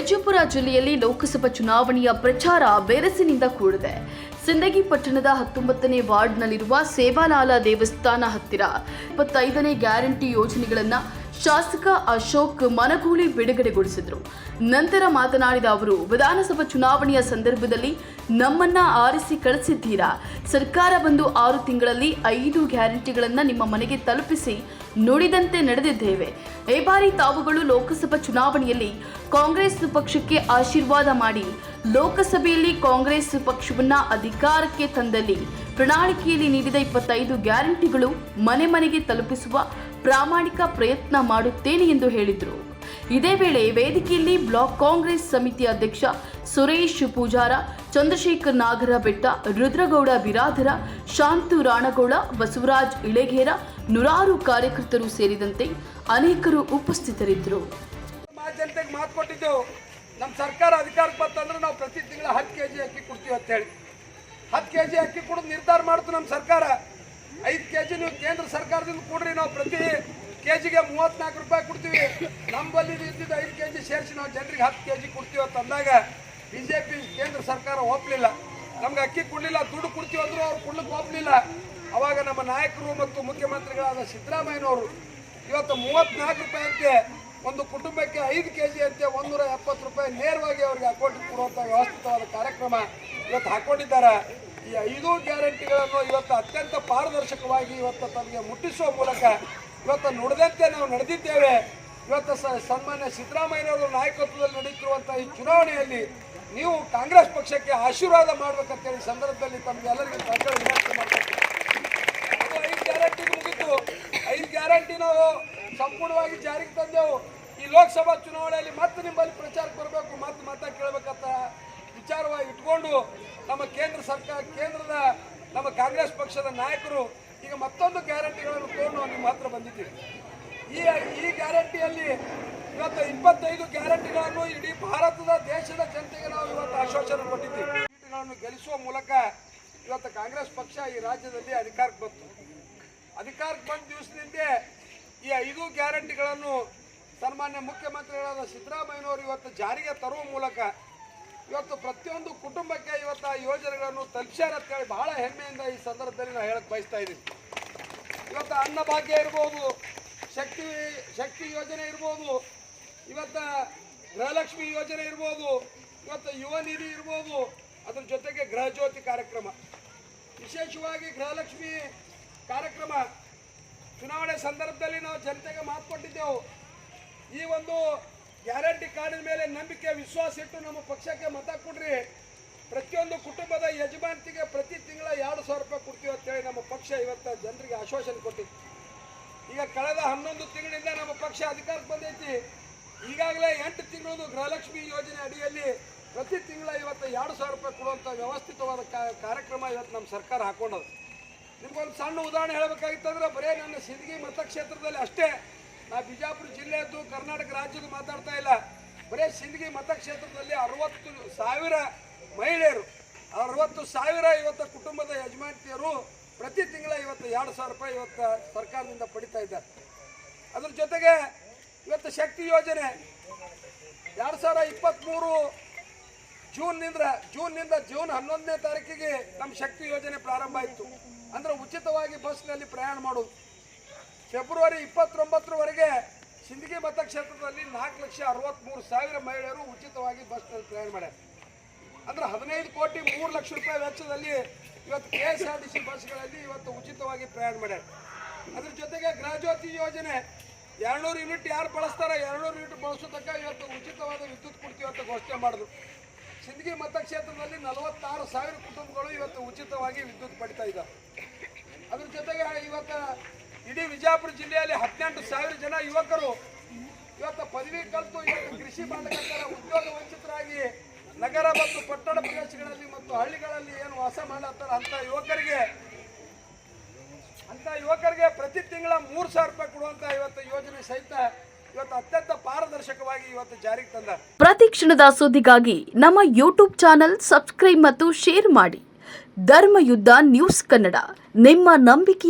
ವಿಜಯಪುರ ಜಿಲ್ಲೆಯಲ್ಲಿ ಲೋಕಸಭಾ ಚುನಾವಣೆಯ ಪ್ರಚಾರ ಬೇರಸಿನಿಂದ ಕೂಡಿದೆ. ಸಿಂದಗಿ ಪಟ್ಟಣದ ಹತ್ತೊಂಬತ್ತನೇ ವಾರ್ಡ್ನಲ್ಲಿರುವ ಸೇವಾಲಾಲ ದೇವಸ್ಥಾನ ಹತ್ತಿರ ಇಪ್ಪತ್ತೈದನೇ ಗ್ಯಾರಂಟಿ ಯೋಜನೆಗಳನ್ನ ಶಾಸಕ ಅಶೋಕ್ ಮನಗೂಳಿ ಬಿಡುಗಡೆಗೊಳಿಸಿದರು. ನಂತರ ಮಾತನಾಡಿದ ಅವರು, ವಿಧಾನಸಭಾ ಚುನಾವಣೆಯ ಸಂದರ್ಭದಲ್ಲಿ ನಮ್ಮನ್ನ ಆರಿಸಿ ಕಳಿಸಿದ್ದೀರಾ? ಸರ್ಕಾರ ಬಂದು ಆರು ತಿಂಗಳಲ್ಲಿ ಐದು ಗ್ಯಾರಂಟಿಗಳನ್ನು ನಿಮ್ಮ ಮನೆಗೆ ತಲುಪಿಸಿ ನುಡಿದಂತೆ ನಡೆದಿದ್ದೇವೆ. ಈ ಬಾರಿ ತಾವುಗಳು ಲೋಕಸಭಾ ಚುನಾವಣೆಯಲ್ಲಿ ಕಾಂಗ್ರೆಸ್ ಪಕ್ಷಕ್ಕೆ ಆಶೀರ್ವಾದ ಮಾಡಿ, ಲೋಕಸಭೆಯಲ್ಲಿ ಕಾಂಗ್ರೆಸ್ ಪಕ್ಷವನ್ನ ಅಧಿಕಾರಕ್ಕೆ ತಂದಲ್ಲಿ ಪ್ರಣಾಳಿಕೆಯಲ್ಲಿ ನೀಡಿದ ಇಪ್ಪತ್ತೈದು ಗ್ಯಾರಂಟಿಗಳು ಮನೆ ಮನೆಗೆ ತಲುಪಿಸುವ ಪ್ರಾಮಾಣಿಕ ಪ್ರಯತ್ನ ಮಾಡುತ್ತೇನೆ ಎಂದು ಹೇಳಿದರು. ಇದೇ ವೇಳೆ ವೇದಿಕೆಯಲ್ಲಿ ಬ್ಲಾಕ್ ಕಾಂಗ್ರೆಸ್ ಸಮಿತಿ ಅಧ್ಯಕ್ಷ ಸುರೇಶ್ ಪೂಜಾರ, ಚಂದ್ರಶೇಖರ್ ನಾಗರ ಬೆಟ್ಟ ರುದ್ರಗೌಡ ಬಿರಾದರ, ಶಾಂತು ರಾಣಗೌಡ, ಬಸವರಾಜ್ ಇಳೆಗೇರ ನೂರಾರು ಕಾರ್ಯಕರ್ತರು ಸೇರಿದಂತೆ ಅನೇಕರು ಉಪಸ್ಥಿತರಿದ್ದರು. ನಮ್ಮ ಸರ್ಕಾರ ಅಧಿಕಾರಕ್ಕೆ ಬಂತಂದ್ರೆ ನಾವು ಪ್ರತಿ ತಿಂಗಳ ಹತ್ತು ಕೆ ಜಿ ಅಕ್ಕಿ ಕೊಡ್ತೀವಿ ಅಂತೇಳಿ ಹತ್ತು ಕೆ ಜಿ ಅಕ್ಕಿ ನಿರ್ಧಾರ ಮಾಡ್ತು ನಮ್ಮ ಸರ್ಕಾರ. ಐದು ಕೆ ಜಿ ನೀವು ಕೇಂದ್ರ ಸರ್ಕಾರದಿಂದ ಕೊಡ್ರಿ, ನಾವು ಪ್ರತಿ ಕೆ ಜಿಗೆ ಮೂವತ್ನಾಲ್ಕು ರೂಪಾಯಿ ಕೊಡ್ತೀವಿ. ನಮ್ಮಲ್ಲಿ ಇದ್ದಿದ್ದು ಐದು ಕೆ ಜಿ ಸೇರಿಸಿ ನಾವು ಜನರಿಗೆ ಹತ್ತು ಕೆ ಜಿ ಕೊಡ್ತೀವಿ ಅಂತ ಅಂದಾಗ ಬಿ ಜೆ ಪಿ ಕೇಂದ್ರ ಸರ್ಕಾರ ಒಪ್ಪಲಿಲ್ಲ ನಮ್ಗೆ ಅಕ್ಕಿ ಕೊಡಲಿಲ್ಲ, ದುಡ್ಡು ಕೊಡ್ತೀವಿ ಅಂದರೂ ಅವ್ರು ಕೊಡ್ಲಿಕ್ಕೆ ಒಪ್ಪಲಿಲ್ಲ ಅವಾಗ ನಮ್ಮ ನಾಯಕರು ಮತ್ತು ಮುಖ್ಯಮಂತ್ರಿಗಳಾದ ಸಿದ್ದರಾಮಯ್ಯನವರು ಇವತ್ತು ಮೂವತ್ನಾಲ್ಕು ರೂಪಾಯಿ ಅಂತೆ, ಒಂದು ಕುಟುಂಬಕ್ಕೆ ಐದು ಕೆ ಜಿ ಅಂತೆ, ಒಂದೂರ ಎಪ್ಪತ್ತು ರೂಪಾಯಿ ನೇರವಾಗಿ ಅವರಿಗೆ ಅಕೌಂಟ್ ಕೊಡುವಂಥ ವ್ಯವಸ್ಥಿತವಾದ ಕಾರ್ಯಕ್ರಮ ಇವತ್ತು ಹಾಕೊಂಡಿದ್ದಾರೆ. ಈ ಐದು ಗ್ಯಾರಂಟಿಗಳನ್ನು ಇವತ್ತು ಅತ್ಯಂತ ಪಾರದರ್ಶಕವಾಗಿ ಇವತ್ತು ತಮಗೆ ಮುಟ್ಟಿಸುವ ಮೂಲಕ ಇವತ್ತು ನುಡಿದಂತೆ ನಾವು ನಡೆದಿದ್ದೇವೆ. ಇವತ್ತು ಸನ್ಮಾನ್ಯ ಸಿದ್ದರಾಮಯ್ಯನವರ ನಾಯಕತ್ವದಲ್ಲಿ ನಡೆಯುತ್ತಿರುವಂಥ ಈ ಚುನಾವಣೆಯಲ್ಲಿ ನೀವು ಕಾಂಗ್ರೆಸ್ ಪಕ್ಷಕ್ಕೆ ಆಶೀರ್ವಾದ ಮಾಡಬೇಕಂತೇಳಿ ಸಂದರ್ಭದಲ್ಲಿ ತಮಗೆಲ್ಲರಿಗೂ ಸರ್ಕಾರ ವಿನಂತಿ ಮಾಡಬೇಕು ಐದು ಗ್ಯಾರಂಟಿ ಮುಗಿತು. ಐದು ಗ್ಯಾರಂಟಿ ನಾವು ಸಂಪೂರ್ಣವಾಗಿ ಜಾರಿಗೆ ತಂದೆವು. ಈ ಲೋಕಸಭಾ ಚುನಾವಣೆಯಲ್ಲಿ ಮತ್ತೆ ನಿಮ್ಮಲ್ಲಿ ಪ್ರಚಾರಕ್ಕೆ ಬರಬೇಕು, ಮತ್ತೆ ಮತ ಕೇಳಬೇಕಂತ ವಿಚಾರವಾಗಿ ಇಟ್ಕೊಂಡು ನಮ್ಮ ಕೇಂದ್ರ ಸರ್ಕಾರ, ಕೇಂದ್ರದ ನಮ್ಮ ಕಾಂಗ್ರೆಸ್ ಪಕ್ಷದ ನಾಯಕರು ಈಗ ಮತ್ತೊಂದು ಗ್ಯಾರಂಟಿಗಳನ್ನು ತಗೊಂಡು ನಿಮ್ಮ ಹತ್ರ ಬಂದಿದ್ದೀವಿ. ಈ ಈ ಗ್ಯಾರಂಟಿಯಲ್ಲಿ ಇವತ್ತು ಇಪ್ಪತ್ತೈದು ಗ್ಯಾರಂಟಿಗಳನ್ನು ಇಡೀ ಭಾರತದ ದೇಶದ ಜನತೆಗೆ ನಾವು ಇವತ್ತು ಆಶ್ವಾಸನೆ ಕೊಟ್ಟಿದ್ದೀವಿ. ಸೀಟುಗಳನ್ನು ಗೆಲ್ಲಿಸುವ ಮೂಲಕ ಇವತ್ತು ಕಾಂಗ್ರೆಸ್ ಪಕ್ಷ ಈ ರಾಜ್ಯದಲ್ಲಿ ಅಧಿಕಾರಕ್ಕೆ ಬಂತು. ಅಧಿಕಾರಕ್ಕೆ ಬಂದ ದಿವಸದಿಂದ ಈ ಐದು ಗ್ಯಾರಂಟಿಗಳನ್ನು ಸನ್ಮಾನ್ಯ ಮುಖ್ಯಮಂತ್ರಿಗಳಾದ ಸಿದ್ದರಾಮಯ್ಯನವರು ಇವತ್ತು ಜಾರಿಗೆ ತರುವ ಮೂಲಕ ಇವತ್ತು ಪ್ರತಿಯೊಂದು ಕುಟುಂಬಕ್ಕೆ ಇವತ್ತು ಆ ಯೋಜನೆಗಳನ್ನು ತಲ್ಪ್ಸ್ಯಾರ ಅಂತ ಹೇಳಿ ಬಹಳ ಹೆಮ್ಮೆಯಿಂದ ಈ ಸಂದರ್ಭದಲ್ಲಿ ನಾವು ಹೇಳಕ್ ಬಯಸ್ತಾ ಇದ್ದೀನಿ ಇವತ್ತು ಅನ್ನಭಾಗ್ಯ ಇರ್ಬೋದು, ಶಕ್ತಿ ಶಕ್ತಿ ಯೋಜನೆ ಇರ್ಬೋದು, ಇವತ್ತು ಗೃಹಲಕ್ಷ್ಮಿ ಯೋಜನೆ ಇರ್ಬೋದು, ಇವತ್ತು ಯುವ ನಿಧಿ ಇರ್ಬೋದು, ಅದ್ರ ಜೊತೆಗೆ ಗೃಹಜ್ಯೋತಿ ಕಾರ್ಯಕ್ರಮ. ವಿಶೇಷವಾಗಿ ಗೃಹಲಕ್ಷ್ಮಿ ಕಾರ್ಯಕ್ರಮ. ಚುನಾವಣೆ ಸಂದರ್ಭದಲ್ಲಿ ನಾವು ಜನತೆಗೆ ಮಾತು ಕೊಟ್ಟಿದ್ದೆವು. ಈ ಒಂದು ಗ್ಯಾರಂಟಿ ಕಾರ್ಡಿನ ಮೇಲೆ ನಂಬಿಕೆ, ವಿಶ್ವಾಸ ಇಟ್ಟು ನಮ್ಮ ಪಕ್ಷಕ್ಕೆ ಮತ ಕೊಡ್ರಿ. ಪ್ರತಿಯೊಂದು ಕುಟುಂಬದ ಯಜಮಾನತಿಗೆ ಪ್ರತಿ ತಿಂಗಳ ಎರಡು ಸಾವಿರ ರೂಪಾಯಿ ಕೊಡ್ತೀವಿ ಅಂತೇಳಿ ನಮ್ಮ ಪಕ್ಷ ಇವತ್ತು ಜನರಿಗೆ ಆಶ್ವಾಸನೆ ಕೊಟ್ಟಿತ್ತು. ಈಗ ಕಳೆದ ಹನ್ನೊಂದು ತಿಂಗಳಿಂದ ನಮ್ಮ ಪಕ್ಷ ಅಧಿಕಾರಕ್ಕೆ ಬಂದೈತಿ. ಈಗಾಗಲೇ ಎಂಟು ತಿಂಗಳದು ಗೃಹಲಕ್ಷ್ಮಿ ಯೋಜನೆ ಅಡಿಯಲ್ಲಿ ಪ್ರತಿ ತಿಂಗಳ ಇವತ್ತು ಎರಡು ಸಾವಿರ ರೂಪಾಯಿ ಕೊಡುವಂಥ ವ್ಯವಸ್ಥಿತವಾದ ಕಾರ್ಯಕ್ರಮ ಇವತ್ತು ನಮ್ಮ ಸರ್ಕಾರ ಹಾಕೊಂಡದು ನಿಮ್ಗೊಂದು ಸಣ್ಣ ಉದಾಹರಣೆ ಹೇಳಬೇಕಾಗಿತ್ತಂದ್ರೆ ಬರೇ ನನ್ನ ಸಿದ್ಗಿ ಮತಕ್ಷೇತ್ರದಲ್ಲಿ ಅಷ್ಟೇ. ನಾ ಬಿಜಾಪುರ ಜಿಲ್ಲೆಯದ್ದು ಕರ್ನಾಟಕ ರಾಜ್ಯದ ಮಾತಾಡ್ತಾ ಇಲ್ಲ. ಬರೀ ಸಿಂದಗಿ ಮತಕ್ಷೇತ್ರದಲ್ಲಿ ಅರವತ್ತು ಸಾವಿರ ಮಹಿಳೆಯರು. ಅರವತ್ತು ಸಾವಿರ ಇವತ್ತು ಕುಟುಂಬದ ಯಜಮಾನತಿಯರು ಪ್ರತಿ ತಿಂಗಳ ಇವತ್ತು ಎರಡು ಸಾವಿರ ರೂಪಾಯಿ ಇವತ್ತು ಸರ್ಕಾರದಿಂದ ಪಡಿತಾ ಇದ್ದಾರೆ. ಅದ್ರ ಜೊತೆಗೆ ಇವತ್ತು ಶಕ್ತಿ ಯೋಜನೆ ಎರಡು ಸಾವಿರ ಇಪ್ಪತ್ತ್ಮೂರು ಜೂನ್ನಿಂದ ಜೂನ್ನಿಂದ ಜೂನ್ ಹನ್ನೊಂದನೇ ತಾರೀಕಿಗೆ ನಮ್ಮ ಶಕ್ತಿ ಯೋಜನೆ ಪ್ರಾರಂಭ ಆಯಿತು. ಅಂದ್ರೆ ಉಚಿತವಾಗಿ ಬಸ್ನಲ್ಲಿ ಪ್ರಯಾಣ ಮಾಡೋದು ಫೆಬ್ರವರಿ ಇಪ್ಪತ್ತೊಂಬತ್ತರವರೆಗೆ ಸಿಂದಗಿ ಮತಕ್ಷೇತ್ರದಲ್ಲಿ ನಾಲ್ಕು ಲಕ್ಷ ಅರವತ್ತ್ಮೂರು ಸಾವಿರ ಮಹಿಳೆಯರು ಉಚಿತವಾಗಿ ಬಸ್ನಲ್ಲಿ ಪ್ರಯಾಣ ಮಾಡ್ಯಾರ. ಅಂದ್ರೆ ಹದಿನೈದು ಕೋಟಿ ಮೂರು ಲಕ್ಷ ರೂಪಾಯಿ ವೆಚ್ಚದಲ್ಲಿ ಇವತ್ತು K S R T C ಬಸ್ಗಳಲ್ಲಿ ಇವತ್ತು ಉಚಿತವಾಗಿ ಪ್ರಯಾಣ ಮಾಡ್ಯಾರ. ಅದ್ರ ಜೊತೆಗೆ ಗೃಹಜ್ಯೋತಿ ಯೋಜನೆ ಎರಡ್ನೂರು ಯೂನಿಟ್ ಯಾರು ಬಳಸ್ತಾರೆ ಎರಡ್ನೂರು ಯೂನಿಟ್ ಬಳಸೋದಕ್ಕ ಇವತ್ತು ಉಚಿತವಾದ ವಿದ್ಯುತ್ ಕೊಡ್ತೀವಿ ಅಂತ ಘೋಷಣೆ ಮಾಡಿದ್ರು. ಸಿಂದಗಿ ಮತಕ್ಷೇತ್ರದಲ್ಲಿ ನಲವತ್ತಾರು ಸಾವಿರ ಕುಟುಂಬಗಳು ಇವತ್ತು ಉಚಿತವಾಗಿ ವಿದ್ಯುತ್ ಪಡಿತಾ ಇದ್ದಾರೆ ಅದ್ರ ಜೊತೆಗೆ ಇವತ್ತು ಇಡೀ ವಿಜಯಪುರ ಜಿಲ್ಲೆಯಲ್ಲಿ ಹದಿನೆಂಟು ಸಾವಿರ ಜನ ಯುವಕರು ಇವತ್ತು ಪದವಿ ಕಲಿತು, ಇವತ್ತು ಕೃಷಿ ಮಾಡಬೇಕಾದ ಉದ್ಯೋಗ ವಂಚಿತರಾಗಿ ನಗರ ಮತ್ತು ಪಟ್ಟಣ ಪ್ರದೇಶಗಳಲ್ಲಿ ಮತ್ತು ಹಳ್ಳಿಗಳಲ್ಲಿ ಏನು ವಾಸ ಮಾಡತ್ತಾರ ಅಂತ ಯುವಕರಿಗೆ ಅಂತ ಯುವಕರಿಗೆ ಪ್ರತಿ ತಿಂಗಳ ಮೂರು ಸಾವಿರ ರೂಪಾಯಿ ಕೊಡುವಂತ ಇವತ್ತು ಯೋಜನೆ ಸಹಿತ ಇವತ್ತು ಅತ್ಯಂತ ಪಾರದರ್ಶಕವಾಗಿ ಇವತ್ತು ಜಾರಿಗೆ ತಂದ ಪ್ರತಿ ಕ್ಷಣದ ಸುದ್ದಿಗಾಗಿ ನಮ್ಮ ಯೂಟ್ಯೂಬ್ ಚಾನೆಲ್ ಸಬ್ಸ್ಕ್ರೈಬ್ ಮತ್ತು ಶೇರ್ ಮಾಡಿ. ಧರ್ಮಯುದ್ಧ ನ್ಯೂಸ್ ಕನ್ನಡ, ನಿಮ್ಮ ನಂಬಿಕೆ